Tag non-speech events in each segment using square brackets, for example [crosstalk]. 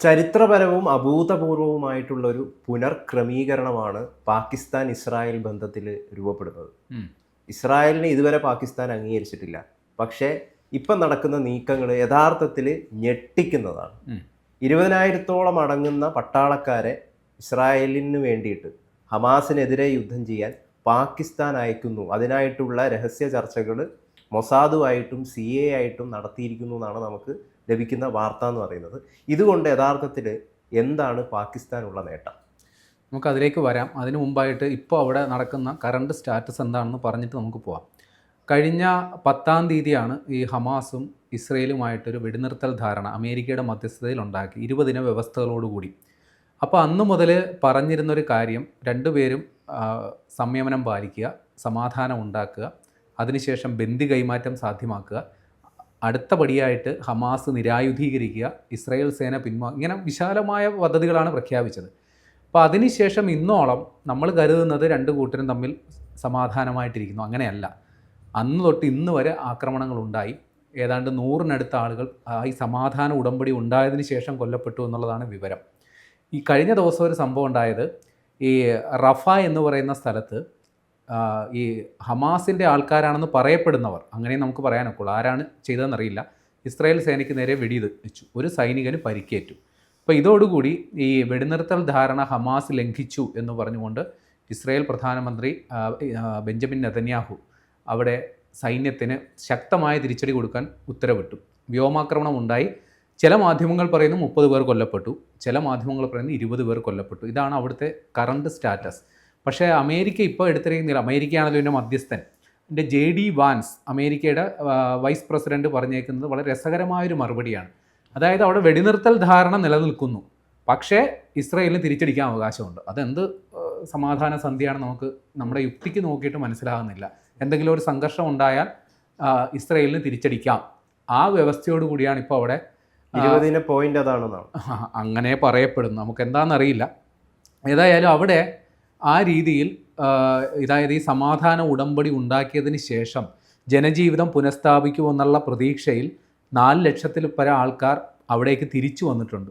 ചരിത്രപരവും അഭൂതപൂർവവുമായിട്ടുള്ള ഒരു പുനർക്രമീകരണമാണ് പാകിസ്ഥാൻ ഇസ്രായേൽ ബന്ധത്തിൽ രൂപപ്പെടുന്നത്. ഇസ്രായേലിന് ഇതുവരെ പാകിസ്ഥാൻ അംഗീകരിച്ചിട്ടില്ല. പക്ഷേ ഇപ്പം നടക്കുന്ന നീക്കങ്ങൾ യഥാർത്ഥത്തിൽ ഞെട്ടിക്കുന്നതാണ്. ഇരുപതിനായിരത്തോളം അടങ്ങുന്ന പട്ടാളക്കാരെ ഇസ്രായേലിന് വേണ്ടിയിട്ട് ഹമാസിനെതിരെ യുദ്ധം ചെയ്യാൻ പാകിസ്ഥാൻ അയക്കുന്നു. അതിനായിട്ടുള്ള രഹസ്യ ചർച്ചകൾ മൊസാദുമായിട്ടും സി എ ആയിട്ടും നടത്തിയിരിക്കുന്നു എന്നാണ് നമുക്ക് ലഭിക്കുന്ന വാർത്ത എന്ന് പറയുന്നത്. ഇതുകൊണ്ട് യഥാർത്ഥത്തിൽ എന്താണ് പാകിസ്ഥാനുള്ള നേട്ടം? നമുക്ക് അതിലേക്ക് വരാം. അതിനു മുമ്പായിട്ട് ഇപ്പോൾ അവിടെ നടക്കുന്ന കറണ്ട് സ്റ്റാറ്റസ് എന്താണെന്ന് പറഞ്ഞിട്ട് നമുക്ക് പോവാം. കഴിഞ്ഞ പത്താം തീയതിയാണ് ഈ ഹമാസും ഇസ്രയേലുമായിട്ടൊരു വെടിനിർത്തൽ ധാരണ അമേരിക്കയുടെ മധ്യസ്ഥതയിൽ ഉണ്ടാക്കി. ഇരുപതിന വ്യവസ്ഥകളോടുകൂടി അപ്പോൾ അന്ന് മുതൽ പറഞ്ഞിരുന്നൊരു കാര്യം രണ്ടുപേരും സംയമനം പാലിക്കുക സമാധാനം ഉണ്ടാക്കുക അതിനുശേഷം ബന്ദി കൈമാറ്റം സാധ്യമാക്കുക അടുത്ത പടിയായിട്ട് ഹമാസ് നിരായുധീകരിക്കുക ഇസ്രായേൽ സേന പിന്മാ ഇങ്ങനെ വിശാലമായ പദ്ധതികളാണ് പ്രഖ്യാപിച്ചത്. അപ്പോൾ അതിനുശേഷം ഇന്നോളം നമ്മൾ കരുതുന്നത് രണ്ട് കൂട്ടരും തമ്മിൽ സമാധാനമായിട്ടിരിക്കുന്നു. അങ്ങനെയല്ല. അന്ന് തൊട്ട് ഇന്ന് വരെ ആക്രമണങ്ങളുണ്ടായി. ഏതാണ്ട് നൂറിനടുത്ത ആളുകൾ ഈ സമാധാന ഉടമ്പടി ഉണ്ടായതിനു ശേഷം കൊല്ലപ്പെട്ടു എന്നുള്ളതാണ് വിവരം. ഈ കഴിഞ്ഞ ദിവസം ഒരു സംഭവം ഉണ്ടായത്. ഈ റഫ എന്ന് പറയുന്ന സ്ഥലത്ത് ഈ ഹമാസിന്റെ ആൾക്കാരാണെന്ന് പറയപ്പെടുന്നവർ അങ്ങനെ നമുക്ക് പറയാനൊക്കുള്ളൂ. ആരാണ് ചെയ്തതെന്നറിയില്ല. ഇസ്രായേൽ സേനയ്ക്ക് നേരെ വെടിയത് വെച്ചു. ഒരു സൈനികന് പരിക്കേറ്റു. അപ്പോൾ ഇതോടുകൂടി ഈ വെടിനിർത്തൽ ധാരണ ഹമാസ് ലംഘിച്ചു എന്ന് പറഞ്ഞുകൊണ്ട് ഇസ്രായേൽ പ്രധാനമന്ത്രി ബെഞ്ചമിൻ നെതന്യാഹു അവിടെ സൈന്യത്തിന് ശക്തമായ തിരിച്ചടി കൊടുക്കാൻ ഉത്തരവിട്ടു. വ്യോമാക്രമണം ഉണ്ടായി. ചില മാധ്യമങ്ങൾ പറയുന്നു മുപ്പത് പേർ കൊല്ലപ്പെട്ടു. ചില മാധ്യമങ്ങൾ പറയുന്നു ഇരുപത് പേർ കൊല്ലപ്പെട്ടു. ഇതാണ് അവിടുത്തെ കറണ്ട് സ്റ്റാറ്റസ് പക്ഷേ അമേരിക്ക ഇപ്പോൾ എടുത്തിരിക്കുന്നില്ല അമേരിക്കയാണല്ലോ ഇതിന്റെ മധ്യസ്ഥൻ. എന്റെ ജെ ഡി വാൻസ് അമേരിക്കയുടെ വൈസ് പ്രസിഡന്റ് പറഞ്ഞേക്കുന്നത് വളരെ രസകരമായൊരു മറുപടിയാണ്. അതായത് അവിടെ വെടിനിർത്തൽ ധാരണ നിലനിൽക്കുന്നു. പക്ഷേ ഇസ്രയേലിന് തിരിച്ചടിക്കാൻ അവകാശമുണ്ട്. അതെന്ത് സമാധാന സന്ധിയാണ് നമുക്ക് നമ്മുടെ യുക്തിക്ക് നോക്കിയിട്ട് മനസ്സിലാകുന്നില്ല. എന്തെങ്കിലും ഒരു സംഘർഷം ഉണ്ടായാൽ ഇസ്രയേലിന് തിരിച്ചടിക്കാം. ആ വ്യവസ്ഥയോട് കൂടിയാണ് ഇപ്പോൾ അവിടെ ഇരുപതിന് പോയിന്റ് അതാണെന്നാണ്. അങ്ങനെ പറയപ്പെടുന്നു. നമുക്ക് എന്താണെന്നറിയില്ല. ഏതായാലും അവിടെ ആ രീതിയിൽ ഇതായത് ഈ സമാധാന ഉടമ്പടി ഉണ്ടാക്കിയതിന് ശേഷം ജനജീവിതം പുനഃസ്ഥാപിക്കുമെന്നുള്ള പ്രതീക്ഷയിൽ നാല് ലക്ഷത്തിൽ പര ആൾക്കാർ അവിടേക്ക് തിരിച്ചു വന്നിട്ടുണ്ട്.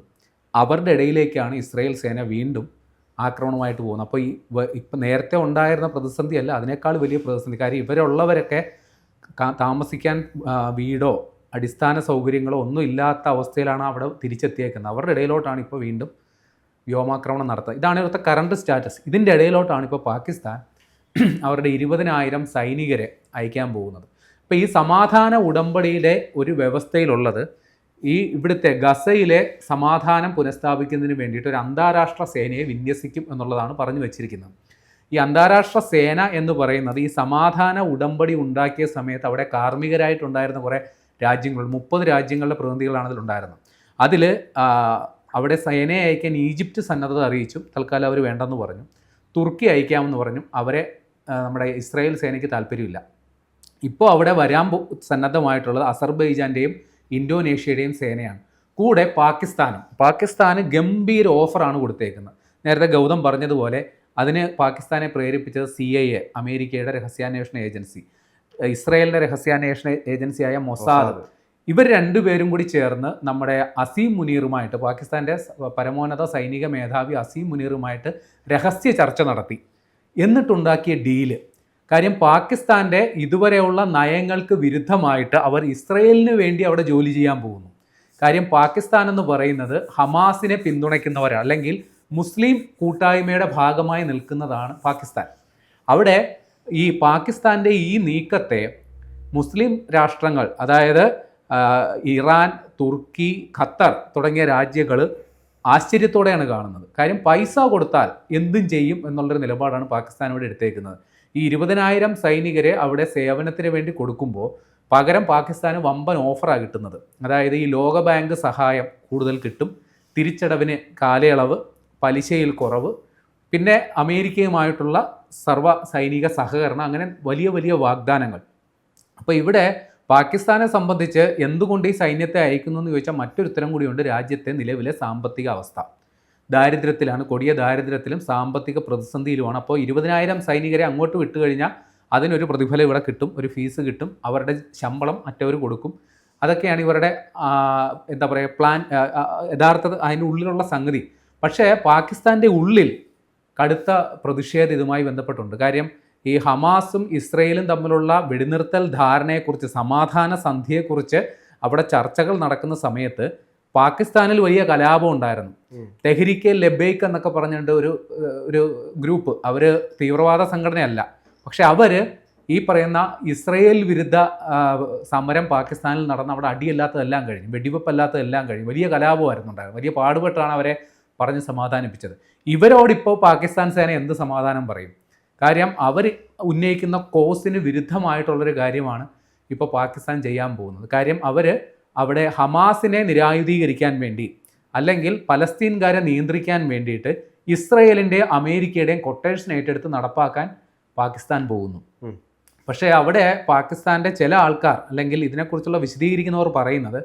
അവരുടെ ഇടയിലേക്കാണ് ഇസ്രായേൽ സേന വീണ്ടും ആക്രമണമായിട്ട് പോകുന്നത്. അപ്പോൾ ഈ ഇപ്പം നേരത്തെ ഉണ്ടായിരുന്ന പ്രതിസന്ധി അല്ല അതിനേക്കാൾ വലിയ പ്രതിസന്ധി. കാര്യം ഇവരുള്ളവരൊക്കെ താമസിക്കാൻ വീടോ അടിസ്ഥാന സൗകര്യങ്ങളോ ഒന്നും ഇല്ലാത്ത അവസ്ഥയിലാണ് അവിടെ തിരിച്ചെത്തിയേക്കുന്നത്. അവരുടെ ഇടയിലോട്ടാണ് ഇപ്പോൾ വീണ്ടും വ്യോമാക്രമണം നടത്തുക. ഇതാണ് ഇവിടുത്തെ കറണ്ട് സ്റ്റാറ്റസ് ഇതിന്റെ ഇടയിലോട്ടാണ് ഇപ്പോൾ പാകിസ്ഥാൻ [clears throat] അവരുടെ ഇരുപതിനായിരം സൈനികരെ അയക്കാൻ പോകുന്നത്. അപ്പോൾ ഈ സമാധാന ഉടമ്പടിയിലെ ഒരു വ്യവസ്ഥയിലുള്ളത് ഈ ഇവിടുത്തെ ഗസയിലെ സമാധാനം പുനഃസ്ഥാപിക്കുന്നതിന് വേണ്ടിയിട്ട് ഒരു അന്താരാഷ്ട്ര സേനയെ വിന്യസിക്കും എന്നുള്ളതാണ് പറഞ്ഞു വെച്ചിരിക്കുന്നത്. ഈ അന്താരാഷ്ട്ര സേന എന്ന് പറയുന്നത് ഈ സമാധാന ഉടമ്പടി ഉണ്ടാക്കിയ സമയത്ത് അവിടെ കാർമ്മികരായിട്ടുണ്ടായിരുന്ന കുറേ രാജ്യങ്ങൾ മുപ്പത് രാജ്യങ്ങളുടെ പ്രതിനിധികളാണ് അതിലുണ്ടായിരുന്നത്. അതിൽ അവിടെ സേനയെ അയക്കാൻ ഈജിപ്റ്റ് സന്നദ്ധത അറിയിച്ചു തൽക്കാലം അവർ വേണ്ടെന്ന് പറഞ്ഞു. തുർക്കി അയക്കാമെന്ന് പറഞ്ഞു അവരെ നമ്മുടെ ഇസ്രായേൽ സേനയ്ക്ക് താല്പര്യമില്ല. ഇപ്പോൾ അവിടെ വരാൻ സന്നദ്ധമായിട്ടുള്ളത് അസർബൈജാന്റെയും ഇന്തോനേഷ്യയുടെയും സേനയാണ്. കൂടെ പാകിസ്ഥാനും. പാകിസ്ഥാന് ഗംഭീര ഓഫറാണ് കൊടുത്തേക്കുന്നത്. നേരത്തെ ഗൗതം പറഞ്ഞതുപോലെ അതിന് പാകിസ്ഥാനെ പ്രേരിപ്പിച്ചത് സി ഐ എ അമേരിക്കയുടെ രഹസ്യാന്വേഷണ ഏജൻസി. ഇസ്രായേലിന്റെ രഹസ്യാന്വേഷണ ഏജൻസിയായ മൊസാദ്. ഇവർ രണ്ടുപേരും കൂടി ചേർന്ന് നമ്മുടെ അസീം മുനീറുമായിട്ട് പാകിസ്ഥാന്റെ പരമോന്നത സൈനിക മേധാവി അസീം മുനീറുമായിട്ട് രഹസ്യ ചർച്ച നടത്തി. എന്നിട്ടുണ്ടാക്കിയ ഡീൽ. കാര്യം പാകിസ്ഥാന്റെ ഇതുവരെയുള്ള നയങ്ങൾക്ക് വിരുദ്ധമായിട്ട് അവർ ഇസ്രയേലിന് വേണ്ടി അവിടെ ജോലി ചെയ്യാൻ പോകുന്നു. കാര്യം പാകിസ്ഥാൻ എന്ന് പറയുന്നത് ഹമാസിനെ പിന്തുണയ്ക്കുന്നവരാണ് അല്ലെങ്കിൽ മുസ്ലിം കൂട്ടായ്മയുടെ ഭാഗമായി നിൽക്കുന്നതാണ് പാകിസ്ഥാൻ. അവിടെ ഈ പാകിസ്ഥാന്റെ ഈ നീക്കത്തെ മുസ്ലിം രാഷ്ട്രങ്ങൾ അതായത് ഇറാൻ തുർക്കി ഖത്തർ തുടങ്ങിയ രാജ്യങ്ങൾ ആശ്ചര്യത്തോടെയാണ് കാണുന്നത്. കാര്യം പൈസ കൊടുത്താൽ എന്തും ചെയ്യും എന്നുള്ളൊരു നിലപാടാണ് പാകിസ്ഥാനോട് എടുത്തേക്കുന്നത്. ഈ ഇരുപതിനായിരം സൈനികരെ അവിടെ സേവനത്തിന് വേണ്ടി കൊടുക്കുമ്പോൾ പകരം പാകിസ്ഥാന് വമ്പൻ ഓഫറാണ് കിട്ടുന്നത്. അതായത് ഈ ലോക ബാങ്ക് സഹായം കൂടുതൽ കിട്ടും തിരിച്ചടവിന് കാലയളവ് പലിശയിൽ കുറവ് പിന്നെ അമേരിക്കയുമായിട്ടുള്ള സർവ സൈനിക സഹകരണം അങ്ങനെ വലിയ വലിയ വാഗ്ദാനങ്ങൾ. അപ്പോൾ ഇവിടെ പാകിസ്ഥാനെ സംബന്ധിച്ച് എന്തുകൊണ്ട് ഈ സൈന്യത്തെ അയക്കുന്നു എന്ന് ചോദിച്ചാൽ മറ്റൊരു ഉത്തരം കൂടിയുണ്ട് രാജ്യത്തെ നിലവിലെ സാമ്പത്തിക അവസ്ഥ. ദാരിദ്ര്യത്തിലാണ് കൊടിയ ദാരിദ്ര്യത്തിലും സാമ്പത്തിക പ്രതിസന്ധിയിലുമാണ്. അപ്പോൾ ഇരുപതിനായിരം സൈനികരെ അങ്ങോട്ട് വിട്ടു കഴിഞ്ഞാൽ അതിനൊരു പ്രതിഫലം ഇവിടെ കിട്ടും ഒരു ഫീസ് കിട്ടും അവരുടെ ശമ്പളം മറ്റവർ കൊടുക്കും. അതൊക്കെയാണ് ഇവരുടെ എന്താ പറയുക പ്ലാൻ യഥാർത്ഥ അതിന്റെ ഉള്ളിലുള്ള സംഗതി. പക്ഷേ പാകിസ്ഥാന്റെ ഉള്ളിൽ കടുത്ത പ്രതിഷേധം ഇതുമായി ബന്ധപ്പെട്ടുണ്ട്. കാര്യം ഈ ഹമാസും ഇസ്രയേലും തമ്മിലുള്ള വെടിനിർത്തൽ ധാരണയെക്കുറിച്ച് സമാധാന സന്ധിയെക്കുറിച്ച് അവിടെ ചർച്ചകൾ നടക്കുന്ന സമയത്ത് പാകിസ്ഥാനിൽ വലിയ കലാപം ഉണ്ടായിരുന്നു. തെഹ്രിക്കെ ലബേക്ക് എന്നൊക്കെ പറഞ്ഞിട്ട് ഒരു ഒരു ഗ്രൂപ്പ്. അവർ തീവ്രവാദ സംഘടനയല്ല. പക്ഷെ അവർ ഈ പറയുന്ന ഇസ്രയേൽ വിരുദ്ധ സമരം പാകിസ്ഥാനിൽ നടന്ന അവിടെ അടിയല്ലാത്തതെല്ലാം കഴിഞ്ഞു. വെടിവെപ്പല്ലാത്തതെല്ലാം കഴിഞ്ഞു. വലിയ കലാപമായിരുന്നു ഉണ്ടായത് വലിയ പാടുപെട്ടാണ് അവരെ പറഞ്ഞ് സമാധാനിപ്പിച്ചത്. ഇവരോടിപ്പോൾ പാകിസ്ഥാൻ സേന എന്ത് സമാധാനം പറയും? കാര്യം അവർ ഉന്നയിക്കുന്ന കോസിന് വിരുദ്ധമായിട്ടുള്ളൊരു കാര്യമാണ് ഇപ്പോൾ പാകിസ്ഥാൻ ചെയ്യാൻ പോകുന്നത്. കാര്യം അവർ അവിടെ ഹമാസിനെ നിരായുധീകരിക്കാൻ വേണ്ടി അല്ലെങ്കിൽ പലസ്തീൻകാരെ നിയന്ത്രിക്കാൻ വേണ്ടിയിട്ട് ഇസ്രയേലിന്റെയും അമേരിക്കയുടെയും കൊട്ടേഷൻ ഏറ്റെടുത്ത് നടപ്പാക്കാൻ പാകിസ്ഥാൻ പോകുന്നു. പക്ഷേ അവിടെ പാകിസ്ഥാന്റെ ചില ആൾക്കാർ അല്ലെങ്കിൽ ഇതിനെക്കുറിച്ചുള്ള വിശദീകരിക്കുന്നവർ പറയുന്നത്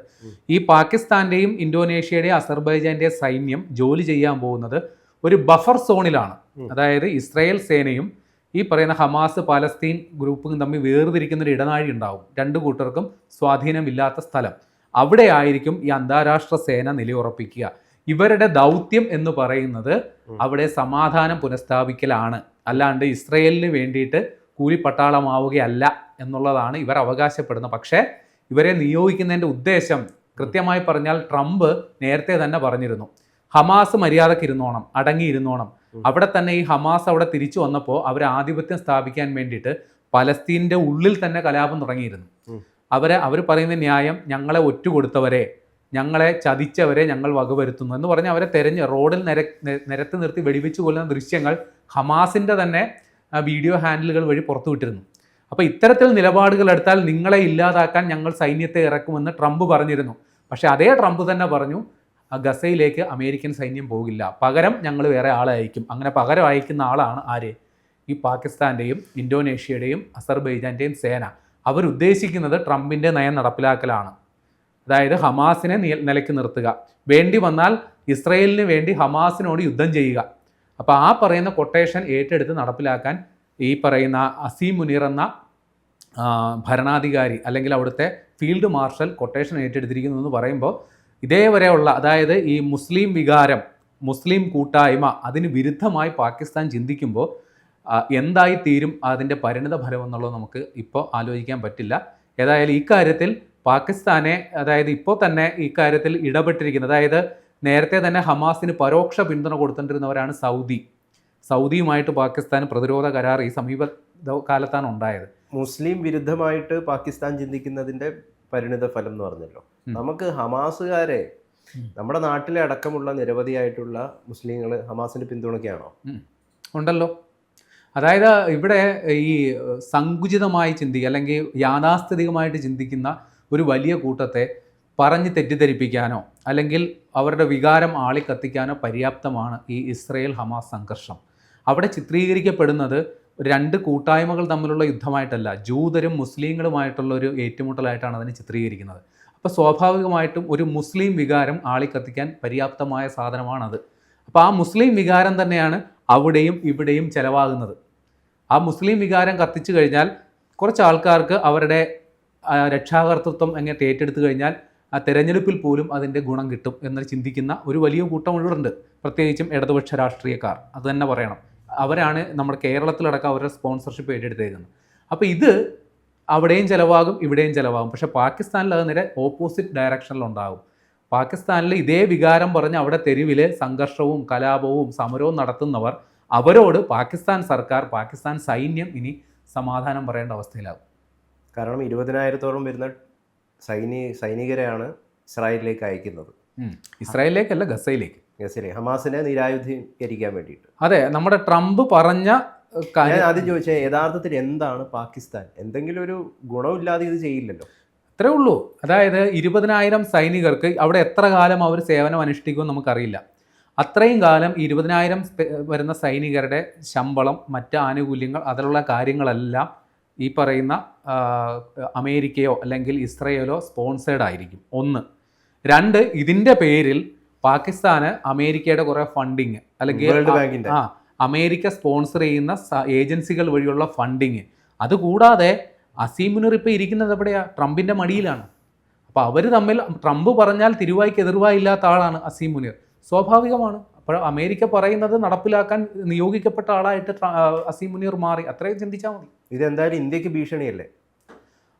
ഈ പാകിസ്ഥാന്റെയും ഇന്തോനേഷ്യയുടെയും അസർബൈജാന്റെയും സൈന്യം ജോലി ചെയ്യാൻ പോകുന്നത് ഒരു ബഫർ സോണിലാണ്. അതായത് ഇസ്രായേൽ സേനയും ഈ പറയുന്ന ഹമാസ് പാലസ്തീൻ ഗ്രൂപ്പും തമ്മിൽ വേർതിരിക്കുന്ന ഒരു ഇടനാഴി ഉണ്ടാവും. രണ്ട് കൂട്ടർക്കും സ്വാധീനമില്ലാത്ത സ്ഥലം. അവിടെ ആയിരിക്കും ഈ അന്താരാഷ്ട്ര സേന നിലയുറപ്പിക്കുക. ഇവരുടെ ദൗത്യം എന്ന് പറയുന്നത് അവിടെ സമാധാനം പുനഃസ്ഥാപിക്കലാണ്. അല്ലാണ്ട് ഇസ്രയേലിന് വേണ്ടിയിട്ട് കൂലിപ്പട്ടാളമാവുകയല്ല എന്നുള്ളതാണ് ഇവർ അവകാശപ്പെടുന്നത്. പക്ഷേ ഇവരെ നിയോഗിക്കുന്നതിന്റെ ഉദ്ദേശം കൃത്യമായി പറഞ്ഞാൽ ട്രംപ് നേരത്തെ തന്നെ പറഞ്ഞിരുന്നു. ഹമാസ് മര്യാദയ്ക്ക് ഇരുന്നോണം അടങ്ങിയിരുന്നോണം. അവിടെ തന്നെ ഈ ഹമാസ് അവിടെ തിരിച്ചു വന്നപ്പോൾ അവർ ആധിപത്യം സ്ഥാപിക്കാൻ വേണ്ടിയിട്ട് പലസ്തീന്റെ ഉള്ളിൽ തന്നെ കലാപം തുടങ്ങിയിരുന്നു. അവരെ അവർ പറയുന്ന ന്യായം ഞങ്ങളെ ഒറ്റ കൊടുത്തവരെ ഞങ്ങളെ ചതിച്ചവരെ ഞങ്ങൾ വകവരുത്തുന്നു എന്ന് പറഞ്ഞ് അവരെ തെരഞ്ഞ് റോഡിൽ നിര നിരത്തി നിർത്തി വെടിവെച്ച് കൊല്ലുന്ന ദൃശ്യങ്ങൾ ഹമാസിന്റെ തന്നെ വീഡിയോ ഹാൻഡിലുകൾ വഴി പുറത്തുവിട്ടിരുന്നു അപ്പോൾ ഇത്തരത്തിൽ നിലപാടുകൾ എടുത്താൽ നിങ്ങളെ ഇല്ലാതാക്കാൻ ഞങ്ങൾ സൈന്യത്തെ ഇറക്കുമെന്ന് ട്രംപ് പറഞ്ഞിരുന്നു. പക്ഷേ അതേ ട്രംപ് തന്നെ പറഞ്ഞു ഗസയിലേക്ക് അമേരിക്കൻ സൈന്യം പോകില്ല. പകരം ഞങ്ങൾ വേറെ ആളെ അയക്കും. അങ്ങനെ പകരം അയക്കുന്ന ആളാണ് ആര്? ഈ പാകിസ്ഥാന്റെയും ഇന്തോനേഷ്യയുടെയും അസർബൈജാന്റെയും സേന. അവരുദ്ദേശിക്കുന്നത് ട്രംപിന്റെ നയം നടപ്പിലാക്കലാണ്. അതായത് ഹമാസിനെ നിലയ്ക്ക് നിർത്തുക. വേണ്ടി വന്നാൽ ഇസ്രയേലിന് വേണ്ടി ഹമാസിനോട് യുദ്ധം ചെയ്യുക. അപ്പോൾ ആ പറയുന്ന കൊട്ടേഷൻ ഏറ്റെടുത്ത് നടപ്പിലാക്കാൻ ഈ പറയുന്ന അസീം മുനീർ എന്ന ഭരണാധികാരി അല്ലെങ്കിൽ അവിടുത്തെ ഫീൽഡ് മാർഷൽ കൊട്ടേഷൻ ഏറ്റെടുത്തിരിക്കുന്നു എന്ന് പറയുമ്പോൾ ഇതേവരെയുള്ള അതായത് ഈ മുസ്ലിം വികാരം മുസ്ലിം കൂട്ടായ്മ അതിന് വിരുദ്ധമായി പാകിസ്ഥാൻ ചിന്തിക്കുമ്പോൾ എന്തായി തീരും അതിന്റെ പരിണിത ഫലം എന്നുള്ളത് നമുക്ക് ഇപ്പോൾ ആലോചിക്കാൻ പറ്റില്ല. ഏതായാലും ഇക്കാര്യത്തിൽ പാകിസ്ഥാനെ അതായത് ഇപ്പോൾ തന്നെ ഇക്കാര്യത്തിൽ ഇടപെട്ടിരിക്കുന്നത് അതായത് നേരത്തെ തന്നെ ഹമാസിന് പരോക്ഷ പിന്തുണ കൊടുത്തുകൊണ്ടിരുന്നവരാണ് സൗദി. സൗദിയുമായിട്ട് പാകിസ്ഥാൻ പ്രതിരോധ കരാർ ഈ സമീപ കാലത്താണ് ഉണ്ടായത്. മുസ്ലിം വിരുദ്ധമായിട്ട് പാകിസ്ഥാൻ ചിന്തിക്കുന്നതിന്റെ പരിണിത ഫലം എന്ന് പറഞ്ഞല്ലോ. നമുക്ക് ഹമാസുകാരെ. നമ്മുടെ നാട്ടിലെ അടക്കമുള്ള നിരവധിയായിട്ടുള്ള മുസ്ലിങ്ങൾ ഹമാസിന് പിന്തുണയ്ക്കുകയാണോ? ഉണ്ടല്ലോ. അതായത് ഇവിടെ ഈ സങ്കുചിതമായി ചിന്തിക്കുക അല്ലെങ്കിൽ യാഥാസ്ഥിതികമായിട്ട് ചിന്തിക്കുന്ന ഒരു വലിയ കൂട്ടത്തെ പറഞ്ഞ് തെറ്റിദ്ധരിപ്പിക്കാനോ അല്ലെങ്കിൽ അവരുടെ വികാരം ആളിക്കത്തിക്കാനോ പര്യാപ്തമാണ് ഈ ഇസ്രയേൽ ഹമാസ് സംഘർഷം. അവിടെ ചിത്രീകരിക്കപ്പെടുന്നത് രണ്ട് കൂട്ടായ്മകൾ തമ്മിലുള്ള യുദ്ധമായിട്ടല്ല ജൂതരും മുസ്ലിങ്ങളുമായിട്ടുള്ള ഒരു ഏറ്റുമുട്ടലായിട്ടാണ് അതിനെ ചിത്രീകരിക്കുന്നത്. അപ്പോൾ സ്വാഭാവികമായിട്ടും ഒരു മുസ്ലിം വികാരം ആളി കത്തിക്കാൻ പര്യാപ്തമായ സാധനമാണത്. അപ്പോൾ ആ മുസ്ലിം വികാരം തന്നെയാണ് അവിടെയും ഇവിടെയും ചിലവാകുന്നത്. ആ മുസ്ലിം വികാരം കത്തിച്ചു കഴിഞ്ഞാൽ കുറച്ച് ആൾക്കാർക്ക് അവരുടെ രക്ഷാകർത്തൃത്വം എങ്ങനെ ഏറ്റെടുത്തു കഴിഞ്ഞാൽ ആ തെരഞ്ഞെടുപ്പിൽ പോലും അതിന്റെ ഗുണം കിട്ടും എന്ന് ചിന്തിക്കുന്ന ഒരു വലിയ കൂട്ടം മുഴുവനുണ്ട് പ്രത്യേകിച്ചും ഇടതുപക്ഷ രാഷ്ട്രീയക്കാർ. അത് തന്നെ പറയണം. അവരാണ് നമ്മുടെ കേരളത്തിലടക്കം അവരുടെ സ്പോൺസർഷിപ്പ് ഏറ്റെടുത്തേക്കുന്നത്. അപ്പോൾ ഇത് അവിടെയും ചിലവാകും ഇവിടെയും ചിലവാകും. പക്ഷേ പാകിസ്ഥാനിൽ അത് നേരെ ഓപ്പോസിറ്റ് ഡയറക്ഷനിലുണ്ടാകും പാകിസ്ഥാനിൽ ഇതേ വികാരം പറഞ്ഞ് അവിടെ തെരുവിൽ സംഘർഷവും കലാപവും സമരവും നടത്തുന്നവർ അവരോട് പാകിസ്ഥാൻ സർക്കാർ പാകിസ്ഥാൻ സൈന്യം ഇനി സമാധാനം പറയേണ്ട അവസ്ഥയിലാകും. കാരണം ഇരുപതിനായിരത്തോളം വരുന്ന സൈനി സൈനികരെയാണ് ഇസ്രായേലിലേക്ക് അയക്കുന്നത്. ഇസ്രായേലിലേക്കല്ല ഗസയിലേക്ക്. ഗസയിലെ ഹമാസിനെ നിരായുധീകരിക്കാൻ വേണ്ടിയിട്ട്. അതെ നമ്മുടെ ട്രംപ് പറഞ്ഞ ഞാൻ ആദ്യം ചോദിച്ചത് യഥാർത്ഥത്തിൽ എന്താണ് പാകിസ്ഥാൻ? എന്തെങ്കിലും ഒരു ഗുണമില്ലാതെ ഇത് ചെയ്യില്ലല്ലോ. അത്രേ ഉള്ളൂ. അതായത് ഇരുപതിനായിരം സൈനികർക്ക് അവിടെ എത്ര കാലം അവർ സേവനം അനുഷ്ഠിക്കുമെന്ന് നമുക്കറിയില്ല. അത്രയും കാലം ഇരുപതിനായിരം വരുന്ന സൈനികരുടെ ശമ്പളം മറ്റ് ആനുകൂല്യങ്ങൾ അതിലുള്ള കാര്യങ്ങളെല്ലാം ഈ പറയുന്ന അമേരിക്കയോ അല്ലെങ്കിൽ ഇസ്രയേലോ സ്പോൺസേഡ് ആയിരിക്കും. ഒന്ന്. രണ്ട് ഇതിന്റെ പേരിൽ പാകിസ്ഥാന് അമേരിക്കയുടെ കുറെ ഫണ്ടിങ് അല്ലെങ്കിൽ വേൾഡ് ബാങ്കിന്റെ ആ അമേരിക്ക സ്പോൺസർ ചെയ്യുന്ന ഏജൻസികൾ വഴിയുള്ള ഫണ്ടിങ് അതുകൂടാതെ അസീം മുനീർ ഇപ്പോൾ ഇരിക്കുന്നത് എവിടെയാ? ട്രംപിന്റെ മടിയിലാണ്. അപ്പോൾ അവർ തമ്മിൽ ട്രംപ് പറഞ്ഞാൽ തിരുവായ്ക്ക് എതിർവായില്ലാത്ത ആളാണ് അസീം മുനീർ. സ്വാഭാവികമാണ്. അപ്പോൾ അമേരിക്ക പറയുന്നത് നടപ്പിലാക്കാൻ നിയോഗിക്കപ്പെട്ട ആളായിട്ട് അസീം മുനീർ മാറി. അത്രയും ചിന്തിച്ചാൽ മതി. ഇതെന്തായാലും ഇന്ത്യയ്ക്ക് ഭീഷണിയല്ലേ?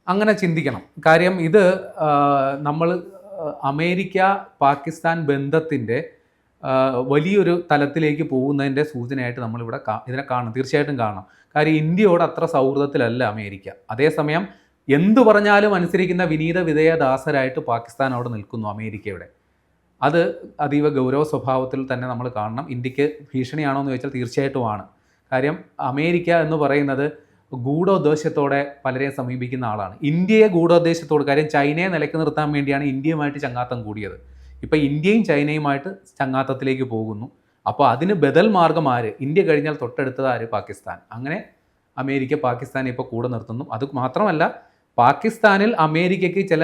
അങ്ങനെ ചിന്തിക്കണം. കാര്യം ഇത് നമ്മൾ അമേരിക്ക പാകിസ്ഥാൻ ബന്ധത്തിന്റെ വലിയൊരു തലത്തിലേക്ക് പോകുന്നതിന്റെ സൂചനയായിട്ട് നമ്മളിവിടെ കാ ഇതിനെ കാണും. തീർച്ചയായിട്ടും കാണാം. കാര്യം ഇന്ത്യയോട് അത്ര സൗഹൃദത്തിലല്ല അമേരിക്ക. അതേസമയം എന്തു പറഞ്ഞാലും അനുസരിക്കുന്ന വിനീത വിധേയദാസരായിട്ട് പാകിസ്ഥാൻ അവിടെ നിൽക്കുന്നു അമേരിക്കയുടെ. അത് അതീവ ഗൗരവ സ്വഭാവത്തിൽ തന്നെ നമ്മൾ കാണണം. ഇന്ത്യയ്ക്ക് ഭീഷണിയാണോ എന്ന് ചോദിച്ചാൽ തീർച്ചയായിട്ടും ആണ്. കാര്യം അമേരിക്ക എന്ന് പറയുന്നത് ഗൂഢോദ്ദേശത്തോടെ പലരെയും സമീപിക്കുന്ന ആളാണ്. ഇന്ത്യയെ ഗൂഢോദ്ദേശത്തോട് കാര്യം ചൈനയെ നിലയ്ക്ക് നിർത്താൻ വേണ്ടിയാണ് ഇന്ത്യയുമായിട്ട് ചങ്ങാത്തം കൂടിയത്. ഇപ്പോൾ ഇന്ത്യയും ചൈനയുമായിട്ട് ചങ്ങാത്തത്തിലേക്ക് പോകുന്നു. അപ്പോൾ അതിന് ബദൽ മാർഗം ആര്? ഇന്ത്യ കഴിഞ്ഞാൽ തൊട്ടടുത്തത് ആര്? പാകിസ്ഥാൻ. അങ്ങനെ അമേരിക്ക പാകിസ്ഥാനെ ഇപ്പോൾ കൂടെ നിർത്തുന്നു. അത് മാത്രമല്ല പാകിസ്ഥാനിൽ അമേരിക്കയ്ക്ക് ചില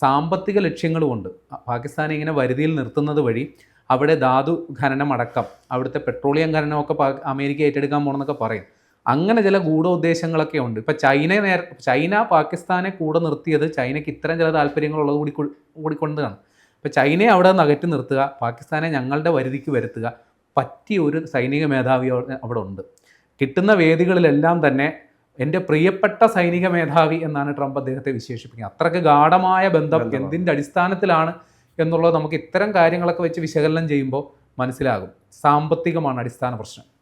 സാമ്പത്തിക ലക്ഷ്യങ്ങളുമുണ്ട്. പാകിസ്ഥാനെ ഇങ്ങനെ വരുതിയിൽ നിർത്തുന്നത് വഴി അവിടെ ധാതു ഖനനം അടക്കം അവിടുത്തെ പെട്രോളിയം ഖനനമൊക്കെ അമേരിക്ക ഏറ്റെടുക്കാൻ പോകണമെന്നൊക്കെ പറയും. അങ്ങനെ ചില ഗൂഢോദ്ദേശങ്ങളൊക്കെ ഉണ്ട്. ഇപ്പം ചൈന നേർ ചൈന പാകിസ്ഥാനെ കൂടെ നിർത്തിയത് ചൈനയ്ക്ക് ഇത്തരം ചില താല്പര്യങ്ങളുള്ളത് കൂടി കൊ- കൂടിക്കൊണ്ടാണ്. ഇപ്പം ചൈനയെ അവിടെ നിന്ന് അകറ്റി നിർത്തുക പാകിസ്ഥാനെ ഞങ്ങളുടെ വരുതിക്ക് വരുത്തുക പറ്റിയ ഒരു സൈനിക മേധാവി അവിടെ- അവിടെ ഉണ്ട്. കിട്ടുന്ന വേദികളിലെല്ലാം തന്നെ എന്റെ പ്രിയപ്പെട്ട സൈനിക മേധാവി എന്നാണ് ട്രംപ് അദ്ദേഹത്തെ വിശേഷിപ്പിക്കുന്നത്. അത്രയ്ക്ക് ഗാഠമായ ബന്ധം എന്തിന്റെ അടിസ്ഥാനത്തിലാണ് എന്നുള്ളത് നമുക്ക് ഇത്തരം കാര്യങ്ങളൊക്കെ വെച്ച് വിശകലനം ചെയ്യുമ്പോൾ മനസ്സിലാകും. സാമ്പത്തികമാണ് അടിസ്ഥാന പ്രശ്നം.